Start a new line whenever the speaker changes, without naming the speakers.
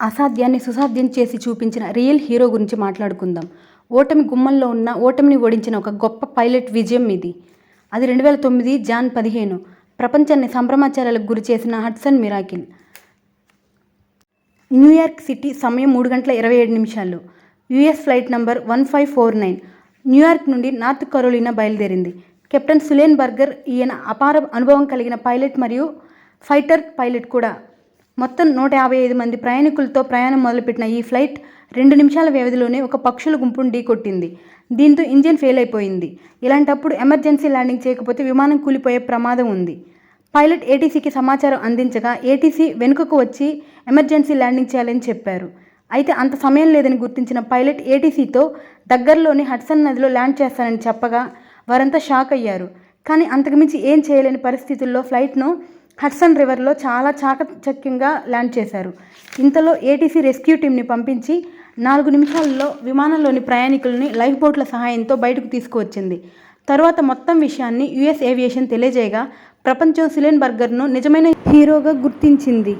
అసాధ్యాన్ని సుసాధ్యం చేసి చూపించిన real hero గురించి మాట్లాడుకుందాం. ఓటమి గుమ్మంలో ఉన్న ఓటమిని ఓడించిన ఒక గొప్ప పైలట్ విజయం ఇది. అది రెండు వేల తొమ్మిది జాన్ పదిహేను. ప్రపంచాన్ని సంభ్రమాచారాలకు గురి చేసిన హడ్సన్ మిరాకిల్. న్యూయార్క్ సిటీ సమయం మూడు గంటల ఇరవై ఏడు నిమిషాలు. US flight number one five four nine. New York నుండి నార్త్ కరోలినా బయలుదేరింది. కెప్టెన్ సులేన్ బర్గర్ ఈయన అపార అనుభవం కలిగిన పైలట్ మరియు ఫైటర్ పైలట్ కూడా. మొత్తం నూట యాభై ఐదు మంది ప్రయాణికులతో ప్రయాణం మొదలుపెట్టిన ఈ ఫ్లైట్ రెండు నిమిషాల వ్యవధిలోనే ఒక పక్షుల గుంపును ఢీకొట్టింది. దీంతో ఇంజిన్ ఫెయిల్ అయిపోయింది. ఇలాంటప్పుడు ఎమర్జెన్సీ ల్యాండింగ్ చేయకపోతే విమానం కూలిపోయే ప్రమాదం ఉంది. పైలట్ ఏటీసీకి సమాచారం అందించగా ఏటీసీ వెనుకకు వచ్చి ఎమర్జెన్సీ ల్యాండింగ్ చేయాలని చెప్పారు. అయితే అంత సమయం లేదని గుర్తించిన పైలట్ ఏటీసీతో దగ్గరలోని హడ్సన్ నదిలో ల్యాండ్ చేస్తానని చెప్పగా వారంతా షాక్ అయ్యారు. కానీ అంతకుమించి ఏం చేయలేని పరిస్థితుల్లో ఫ్లైట్ను హడ్సన్ రివర్లో చాలా చాకచక్యంగా ల్యాండ్ చేశారు. ఇంతలో ఏటీసీ రెస్క్యూ టీంని పంపించి నాలుగు నిమిషాల్లో విమానంలోని ప్రయాణికుల్ని లైఫ్ బోట్ల సహాయంతో బయటకు తీసుకువచ్చింది. తరువాత మొత్తం విషయాన్ని యుఎస్ ఏవియేషన్ తెలియజేయగా ప్రపంచం సిలెన్ బర్గర్ను నిజమైన హీరోగా గుర్తించింది.